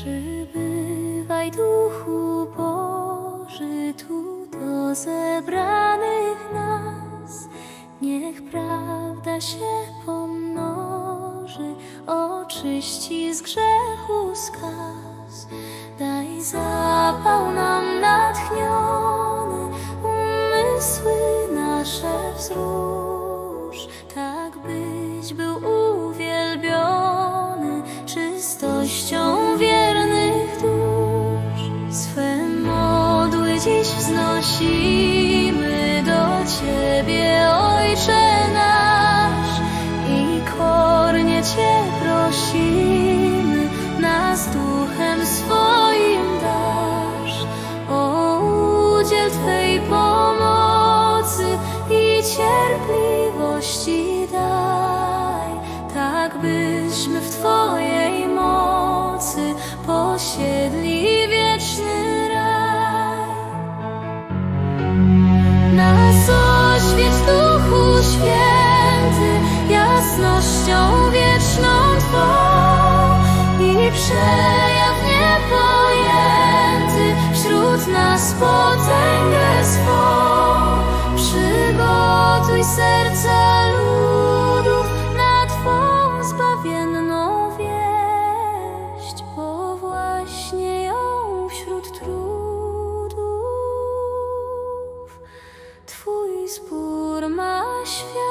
Przybywaj Duchu Boży tu do zebranych nas. Niech prawda się pomnoży, oczyści z grzechu skaz. Daj zapał nam natchniony, umysły nasze wzrusz, tak byś był dziś wznosimy do Ciebie, Ojcze nasz, i kornie Cię prosimy, nas duchem swoim dasz. O udziel Twej pomocy Przejaw niepojęty wśród nas potęgę swą. Przygotuj serca ludów na Twą zbawienną wieść, bo właśnie ją wśród trudów Twój spór ma świat.